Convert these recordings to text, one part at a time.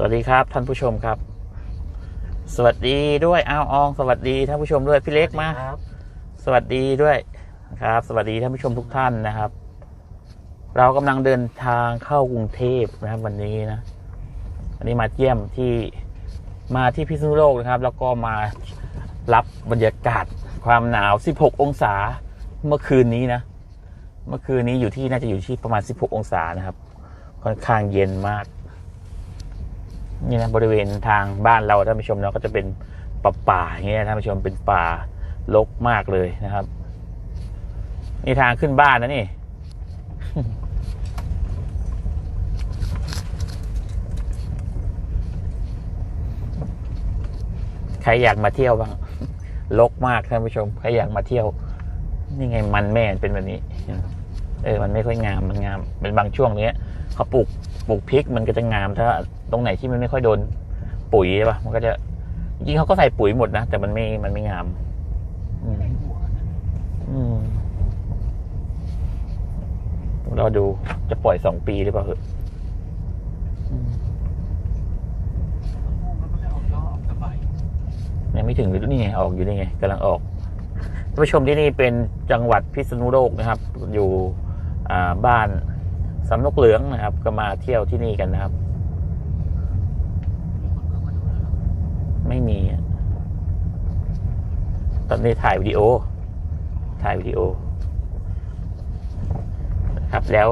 สวัสดีครับท่านผู้ชมครับ สวัสดีด้วยอ้าวออง สวัสดีท่านผู้ชมด้วยพี่เล็กมาครับสวัสดีด้วยครับ สวัสดีท่านผู้ชมทุกท่านนะครับ เรากำลังเดินทางเข้ากรุงเทพนะครับ วันนี้นะอันนี้มาเยี่ยมที่มาที่พิษณุโลกนะครับ แล้วก็มารับบรรยากาศความหนาว 16 องศาเมื่อคืนนี้นะ เมื่อคืนนี้อยู่ที่น่าจะอยู่ที่ประมาณ 16 องศานะครับ ค่อนข้างเย็นมาก นี่นะบริเวณทางบ้านเราท่านผู้ชมเราก็จะเป็นป่าป่าอย่างเงี้ยท่านผู้ชมเป็นป่ารกมากเลยนะครับนี่ทางขึ้นบ้านนะนี่ใครอยากมาเที่ยวบ้างลกมากท่านผู้ชมใครอยากมาเที่ยวนี่ไงมันแม่เป็นแบบนี้เออ มันไม่ค่อยงามมันงามเป็นบางช่วงเนี้ยเขาปลูกปลูกพริกมันก็จะงามถ้า ตรงไหนที่มันไม่ค่อยโดนปุ๋ยใช่ปะมันก็จะจริงเขาก็ใส่ปุ๋ยหมดนะแต่มันไม่มันไม่งาม อืมเราดูจะปล่อยสองปีหรือเปล่าเหอะอืมยังไม่ถึงหรือนี่ไงออกอยู่นี่ไงกำลังออกท่านผู้ชมที่นี่เป็นจังหวัดพิษณุโลกนะครับ อยู่บ้านสำนกเหลืองนะครับ ก็มาเที่ยวที่นี่กันนะครับ ไม่มีอะตอนนี้ถ่ายวิดีโอ ถ่ายวิดีโอนะครับแล้ว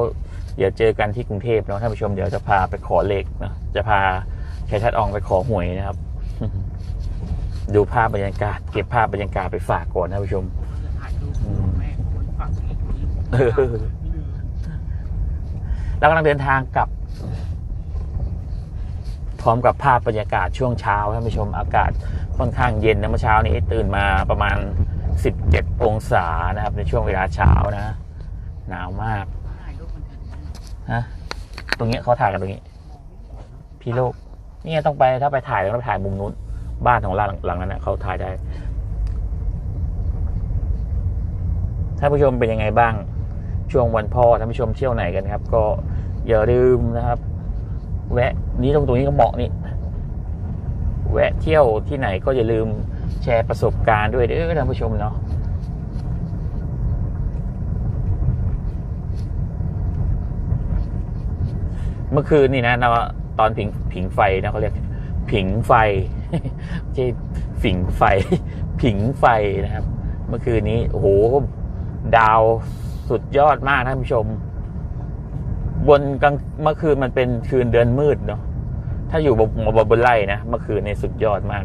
เดี๋ยวเจอกันที่กรุงเทพเนาะท่านผู้ชมเดี๋ยวจะพาไปขอเลขนะจะพาชัยทัดอองไปขอหวยนะครับ ดูภาพบรรยากาศ เก็บภาพบรรยากาศไปฝากก่อนท่านผู้ชมถ่ายรูปของแม่คนฝั่งนี้คนนี้เออเรากำลังเดินทางกลับพ ร้อมกับภาพบรรยากาศช่วงเช้าท่านผู้ชมอากาศค่อนข้างเย็นนะเมื่อเช้านี้ตื่นมาประมาณ 17 องศานะครับ ในช่วงเวลาเช้านะ หนาวมากถ่ายรูปมันเห็นฮะตรงเนี้ยเขาถ่ายกันตรงนี้ พี่โลกนี่ไงต้องไปถ้าไปถ่ายต้องไปถ่ายมุมนู้น บ้านของหลังหลังนั้นนะเขาถ่ายได้ท่านผู้ชมเป็นยังไงบ้าง ช่วงวันพ่อท่านผู้ชมเที่ยวไหนกันครับ ก็อย่าลืมนะครับ แวะนี้ตรงตรงนี้ก็เหมาะนี่แวะเที่ยวที่ไหนก็อย่าลืมแชร์ประสบการณ์ด้วยเด้อท่านผู้ชมเนาะเมื่อคืนนี่นะนะตอนผิงผิงไฟนะเขาเรียกผิงไฟไม่ใช่ผิงไฟ ผิงไฟนะครับ เมื่อคืนนี้โอ้โหดาวสุดยอดมากท่านผู้ชม บนกลางเมื่อคืนมันเป็นคืนเดือนมืดเนาะถ้าอยู่บนบนบนไร่นะเมื่อคืนเนี่ยสุดยอดมาก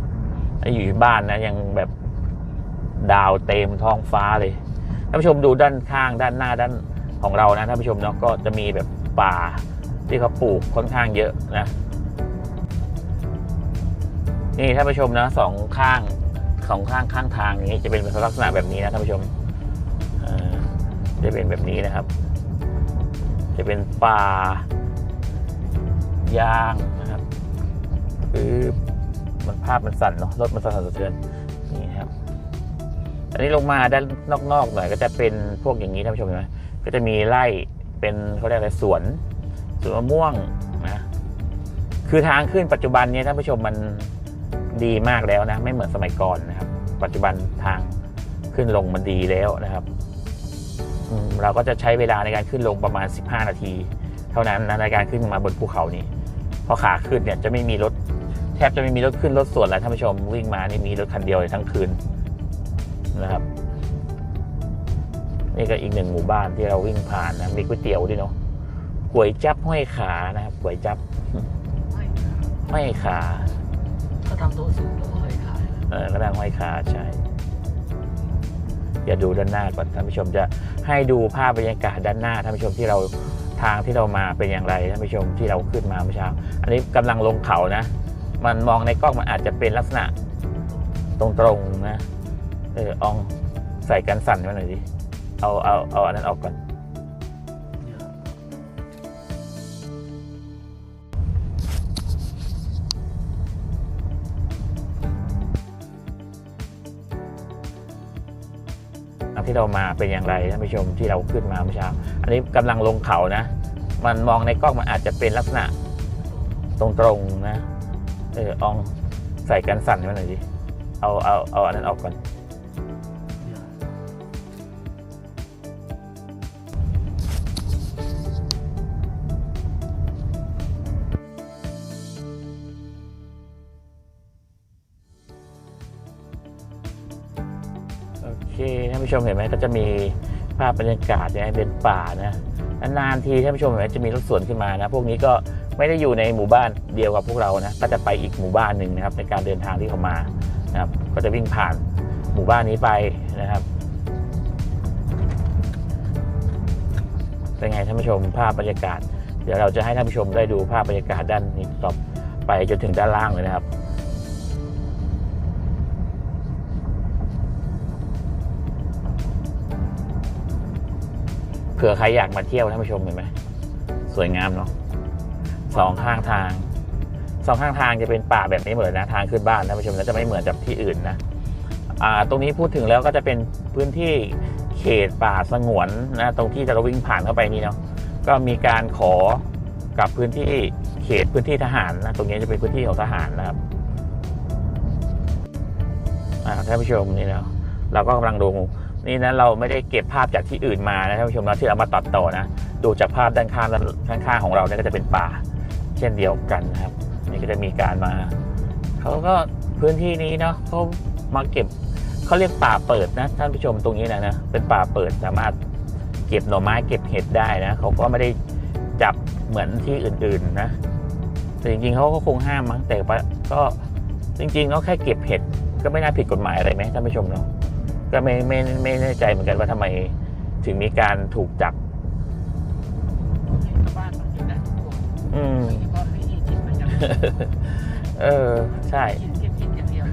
ถ้าอยู่บ้านนะยังแบบดาวเต็มท้องฟ้าเลยท่านผู้ชมดูด้านข้างด้านหน้าด้านของเรานะท่านผู้ชมเนาะก็จะมีแบบป่าที่เขาปลูกค่อนข้างเยอะนะนี่ท่านผู้ชมนะสองข้างสองข้างข้างทางนี้จะเป็นลักษณะแบบนี้นะท่านผู้ชมจะเป็นแบบนี้นะครับ จะเป็นป่ายางนะครับคือมันภาพมันสั่นเนาะรถมันสั่นสะเทือนนี่ครับ อันนี้ลงมาด้านนอกๆหน่อยก็จะเป็นพวกอย่างนี้ท่านผู้ชมเห็นไหมก็จะมีไร่เป็นเขาเรียกอะไรสวนสวนมะม่วงนะคือทางขึ้นปัจจุบันนี้ท่านผู้ชมมันดีมากแล้วนะ ไม่เหมือนสมัยก่อนนะครับ ปัจจุบันทางขึ้นลงมันดีแล้วนะครับ เราก็จะใช้เวลาในการขึ้นลงประมาณ 15 นาที เท่านั้นนะในการขึ้นมาบนภูเขานี้เพราะขาขึ้นเนี่ยจะไม่มีรถแทบจะไม่มีรถขึ้นรถสวนแล้วท่านผู้ชมวิ่งมานี่มีรถคันเดียวเลยทั้งคืนนะครับนี่ก็อีกหนึ่งหมู่บ้านที่เราวิ่งผ่านนะมีก๋วยเตี๋ยวด้วยเนาะก๋วยจับห้อยขานะครับก๋วยจับไม่ห้อยขาเขาทำโต๊ะสูงแล้วก็ให้ขายเออกระดังห้อยขาใช่ อย่าดูด้านหน้าก่อนท่านผู้ชมจะให้ดูภาพบรรยากาศด้านหน้าท่านผู้ชมที่เราทางที่เรามาเป็นอย่างไรท่านผู้ชมที่เราขึ้นมาเมื่อเช้า อันนี้กำลังลงเขานะ มันมองในกล้องมันอาจจะเป็นลักษณะตรงๆนะ เอออองใส่กันสั่นมาหน่อยดิ เอาเอาเอาอันนั้นออกก่อน ที่เรามาเป็นอย่างไรท่านผู้ชมที่เราขึ้นมาเมื่อเช้าอันนี้กำลังลงเขานะ มันมองในกล้องมันอาจจะเป็นลักษณะตตรงๆนะเอออองใส่กันสั่นมาหน่อยดิเอาเอาเอาอันนั้นออกก่อน ผู้ชมเห็นไหมก็จะมีภาพบรรยากาศเนี่ยเป็นป่านะนานทีท่านผู้ชมเห็นไหมจะมีรถสวนขึ้นมานะ พวกนี้ก็ไม่ได้อยู่ในหมู่บ้านเดียวกับพวกเรานะ ก็จะไปอีกหมู่บ้านหนึ่งนะครับ ในการเดินทางที่เขามานะครับ ก็จะวิ่งผ่านหมู่บ้านนี้ไปนะครับเป็นไงท่านผู้ชมภาพบรรยากาศ เดี๋ยวเราจะให้ท่านผู้ชมได้ดูภาพบรรยากาศด้านนี้ต่อไปจนถึงด้านล่างเลยนะครับ ผื่อใครอยากมาเที่ยวท่านผู้ชมเห็นไหมสวยงามเนาะสองข้างทางสองข้างทางจะเป็นป่าแบบนี้หมดเลยนะทางขึ้นบ้านท่านผู้ชมแล้วจะไม่เหมือนกับที่อื่นนะตรงนี้พูดถึงแล้วก็จะเป็นพื้นที่เขตป่าสงวนนะตรงที่เราวิ่งผ่านเข้าไปนี่เนาะก็มีการขอกับพื้นที่เขตพื้นที่ทหารนะตรงนี้จะเป็นพื้นที่ของทหารนะครับท่านผู้ชมนี่เนาะเราก็กำลังดู นี่นะเราไม่ได้เก็บภาพจากที่อื่นมานะท่านผู้ชมนะที่เอามาตัดต่อนะดูจากภาพด้านข้างด้านข้างของเราเนี่ยก็จะเป็นป่า เช่นเดียวกันนะครับนี่ก็จะมีการมาเขาก็พื้นที่นี้เนาะเขามาเก็บเขาเรียกป่าเปิดนะท่านผู้ชมตรงนี้นะนะเป็นป่าเปิดสามารถเก็บหน่อไม้เก็บเห็ดได้นะเขาก็ไม่ได้จับเหมือนที่อื่นๆนะแต่จริงๆเขาก็คงห้ามมั้งแต่ก็จริงๆเขาแค่เก็บเห็ดก็ไม่น่าผิดกฎหมายอะไรไหมท่านผู้ชมเนาะ ก็ไม่ไม่ไม่แน่ใจเหมือนกันว่าทำไมถึงมีการถูกจับบ้านกินได้ทุกคนอืมเออ ใช่เอย่า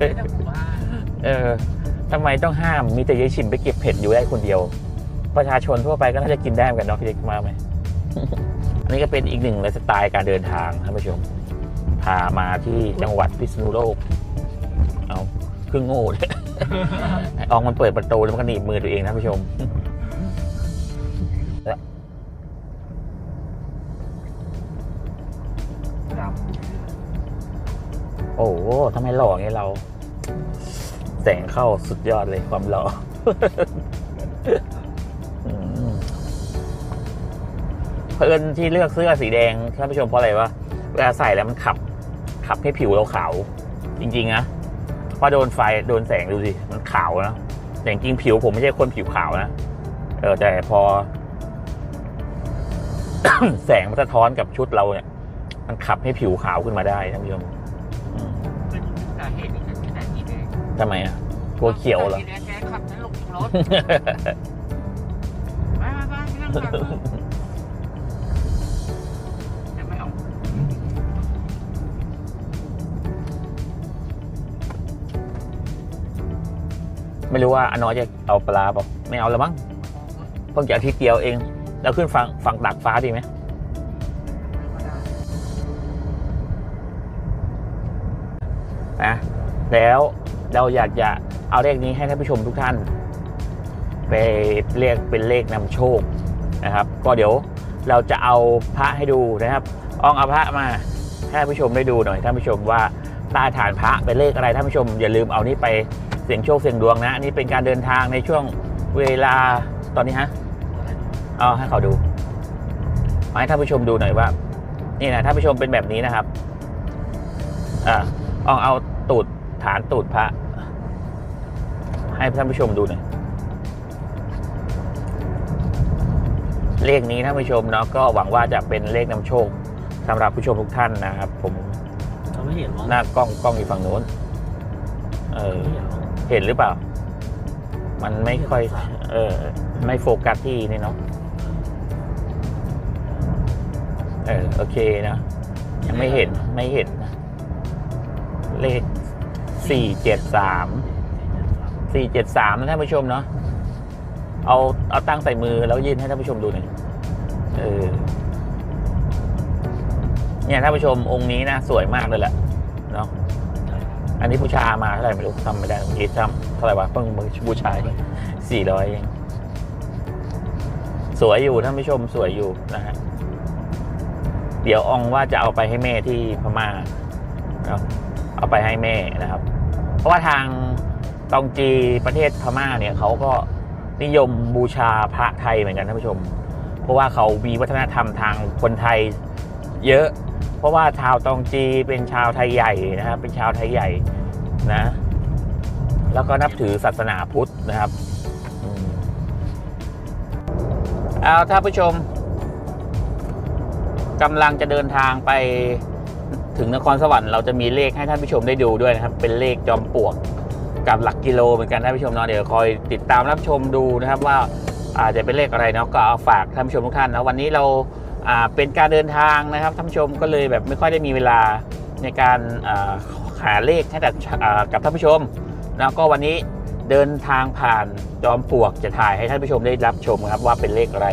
ได้แต่หมู่บ้านเอทำไมต้องห้ามมีแต่ยายชิมไปเก็บเผ็ดอยู่ได้คนเดียว ประชาชนทั่วไปก็น่าจะกินได้เหมือนกันเนาะพี่เล็กมาไหมอันนี้ก็เป็นอีกหนึ่งไลฟ์สไตล์การเดินทางท่านผู้ชมพามาที่จังหวัดพิษณุโลก เอาครึ่งโง่เลย ไอ้อองมันเปิดประตูแล้วมันก็หนีบมือตัวเองนะผู้ชมโอ้โหทำไมหล่ออย่างนี้เรา แสงเข้าสุดยอดเลยความหล่อเพื่อนที่เลือกเสื้อสีแดงท่านผู้ชมเพราะอะไรวะ เวลาใส่แล้วมันขับ ขับให้ผิวเราขาว จริง ๆ นะ พอโดนไฟโดนแสงดูสิมันขาวนะแต่จริงๆผิวผมไม่ใช่คนผิวขาวนะเออแต่พอ แสงมันสะท้อนกับชุดเราเนี่ย มันขับให้ผิวขาวขึ้นมาได้ท่านผู้ชมอืมเป็นสาเหตุที่ฉันที่ไหนที่แดงทำไมอะกลัวเขียวเหรอที่แดงแกขับฉันลงจากรถ ไม่รู้ว่าอน้อยจะเอาปลาเปล่าไม่เอาแล้วมั้งเพิ่งจะอาทิตย์เดียวเอง แล้วขึ้นฝั่งฝั่งตากฟ้าดีไหมนะแล้วเราอยากจะเอาเลขนี้ให้ท่านผู้ชมทุกท่าน ไปเรียกเป็นเลขนำโชคนะครับ ก็เดี๋ยวเราจะเอาพระให้ดูนะครับอองเอาพระมาให้ท่านผู้ชมได้ดูหน่อยท่านผู้ชมว่าใต้ฐานพระเป็นเลขอะไรท่านผู้ชม อย่าลืมเอานี้ไป เสี่ยงโชคเสี่ยงดวงนะอันนี่เป็นการเดินทางในช่วงเวลาตอนนี้ฮะเอาให้เขาดูเอาให้ท่านผู้ชมดูหน่อยว่า นี่นะท่านผู้ชมเป็นแบบนี้นะครับอ่าอองเอาตูดฐานตูดพระ ให้ท่านผู้ชมดูหน่อยเลขนี้ท่านผู้ชมเนาะก็หวังว่าจะเป็นเลขนำโชคสำหรับผู้ชมทุกท่านนะครับ ผมเราไม่เห็นว่าหน้ากล้องกล้องอยู่ฝั่งโน้น เออ ไม่เห็นหรอ เห็นหรือเปล่า มันไม่ค่อย เออ ไม่โฟกัสที่นี่เนาะ เออ โอเคนะ ยังไม่เห็น ไม่เห็น เลขสี่เจ็ดสาม สี่เจ็ดสามนะท่านผู้ชมเนาะ เอา เอาตั้งใส่มือแล้วยื่นให้ท่านผู้ชมดูหน่อย เออ เนี่ยท่านผู้ชมองค์นี้นะ สวยมากเลยแหละ เนาะ อันนี้บูชามาเท่าไหร่ไม่รู้ทำไม่ได้เมื่อกี้ทำเท่าไหร่วะเพิ่งบูชาสี่ร้อยเองสวยอยู่ท่านผู้ชมสวยอยู่นะฮะเดี๋ยวองว่าจะเอาไปให้แม่ที่พม่าเนาเอาไปให้แม่นะครับ เพราะว่าทางตองจีประเทศพม่าเนี่ยเขาก็นิยมบูชาพระไทยเหมือนกันท่านผู้ชม เพราะว่าเขามีวัฒนธรรมทางคนไทยเยอะ เพราะว่าชาวตองจีเป็นชาวไทยใหญ่นะครับเป็นชาวไทยใหญ่นะ แล้วก็นับถือศาสนาพุทธนะครับเอาท่านผู้ชมกำลังจะเดินทางไปถึงนครสวรรค์เราจะมีเลขให้ท่านผู้ชมได้ดูด้วยนะครับ เป็นเลขจอมปลวกกับหลักกิโลเหมือนกันท่านผู้ชมเนาะเดี๋ยวคอยติดตามรับชมดูนะครับว่าอาจจะเป็นเลขอะไรเนาะก็เอาฝากท่านผู้ชมทุกท่านนะวันนี้เรา เป็นการเดินทางนะครับท่านผู้ชมก็เลยแบบไม่ค่อยได้มีเวลาในการหาเลขให้กับกับท่านผู้ชม แล้วก็วันนี้เดินทางผ่านจอมปลวกจะถ่ายให้ท่านผู้ชมได้รับชมครับว่าเป็นเลขอะไร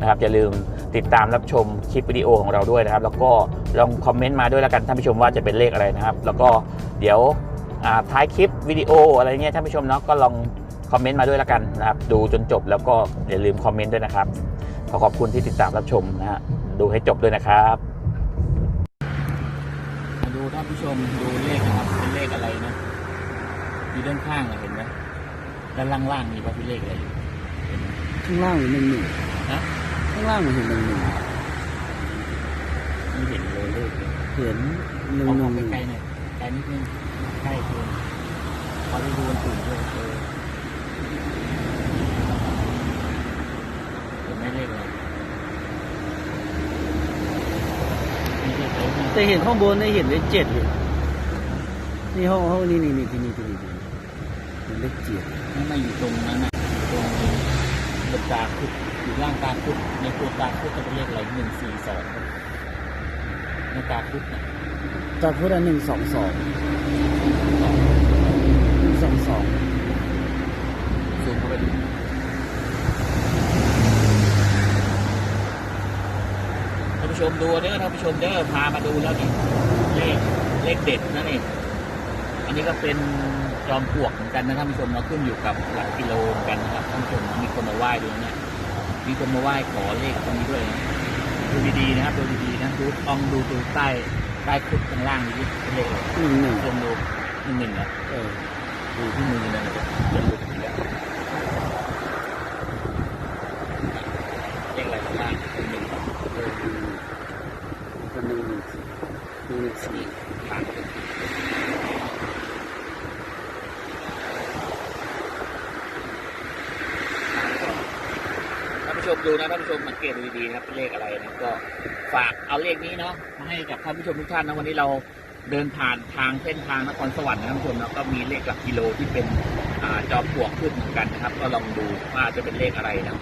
นะครับอย่าลืมติดตามรับชมคลิปวิดีโอของเราด้วยนะครับ แล้วก็ลองคอมเมนต์มาด้วยแล้วกันท่านผู้ชมว่าจะเป็นเลขอะไรนะครับ แล้วก็เดี๋ยวท้ายคลิปวิดีโออะไรเงี้ยท่านผู้ชมเนาะก็ลองคอมเมนต์มาด้วยแล้วกันนะครับ ดูจนจบแล้วก็อย่าลืมคอมเมนต์ด้วยนะครับ ขอขอบคุณที่ติดตามรับชมนะฮะดูให้จบด้วยนะครับมาดูท่านผู้ชมดูเลขนะครับเป็นเลขอะไรนะอยู่ด้านข้างอะเห็นไหมด้านล่างๆมีพระพิเลขอะไรอยู่ข้างล่างเห็นหนึ่งหนึ่งนะข้างล่างเห็นหนึ่งหนึ่งไม่เห็นเลยเลขเลยเห็นหนึ่งเอาหมนึ่องงหนึ่งใกล้ๆหน่อยใกล้นิดนึงใกล้เกินพอได้ดูมันตื่นด้วยเออเห็น ไหม่เลขอะไรมีเลขอะไรบ้างแต่เห็นข้างบนได้เห็นเลขเจ็ดเลยนี่ห้องห้องนี่นี่นี่ที่นี่ที่นี่ที่นี่เห็นเลขเจ็ดนั่นมาอยู่ตรงนั้นนะตรงบนตาคุดอยู่ล่างตาคุดในตัวตาคุดจะเป็นเลขอะไรหนึ่งสี่สองในตาคุดนะตอนพุทธหนึ่งสองสองหนึ่งสองสองซูมเข้าไปดูท่าน ผู้ชมดูเด้อท่านผู้ชมเด้อพามาดูแล้วนี่เลขเลขเด็ดนะนี่อันนี้ก็เป็นจอมปลวกเหมือนกันนะท่านผู้ชมเราขึ้นอยู่กับหลักกิโลเหมือนกันนะครับท่านผู้ชมนะมีคนมาไหว้ด้วยเนี่ยมีคนมาไหว้ขอเลขตรงนี้ด้วยนะดูดีๆนะครับดูดีๆนะดูลองดูดูใต้ใต้คลุดข้างล่างนี่เป็นเลขอะไรหนึ่งหนึ่งชมดูหนึ่งหนึ่งเหรอเออดูที่มือเลยนะจะหลุดอีกแล้วเลขอะไรข้างล่างหนึ่ง เออเป็นหนึ่งหนึ่งหนึ่งหนึ่งสี่ ผ่านไปท่าน ท่านผู้ชมสังเกตดูดีๆนะครับเป็นเลขอะไรนะก็ฝากเอาเลขนี้เนาะมาให้กับท่านผู้ชมทุกท่านนะวันนี้เราเดินผ่านทางเส้นทางนครสวรรค์นะท่านผู้ชมแล้วก็มีเลขหลักกิโลที่เป็นอจอมปลวกขึ้นเหมือนกันนะครับ ก็ลองดูว่าจะเป็นเลขอะไรนะ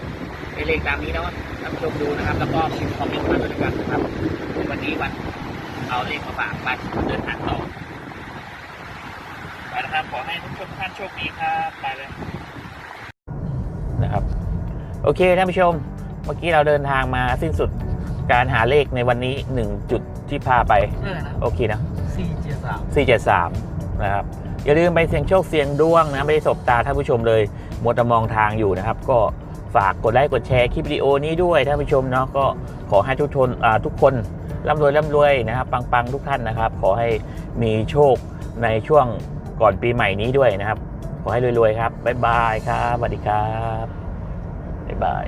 เป็นเลขตามนี้เนาะท่านผู้ชมดูนะครับ แล้วก็พิมพ์คอมเมนต์มาด้วยกันนะครับวันนี้วันเอาเลขมาฝากไปเดินทางต่อไปนะครับขอให้ทุกชมท่านโชคดีครับไปเลยนะครับ โอเคท่านผู้ชม เมื่อกี้เราเดินทางมาสิ้นสุดการหาเลขในวันนี้หนึ่งจุดที่พาไปเท่าไหร่นะโอเคนะ สี่เจ็ดสาม473 นะครับ อย่าลืมไปเสี่ยงโชคเสี่ยงดวงนะ ไม่ได้สบตาท่านผู้ชมเลยมัวแต่มองทางอยู่นะครับ ก็ฝากกดไลค์กดแชร์คลิปวิดีโอนี้ด้วยท่านผู้ชมเนาะก็ขอให้ทุกทนอ่าทุกคนร่ำรวยร่ำรวยนะครับ ปังๆ ทุกท่านนะครับ ขอให้มีโชคในช่วงก่อนปีใหม่นี้ด้วยนะครับ ขอให้รวยๆครับบ๊ายบายครับสวัสดีครับบ๊ายบาย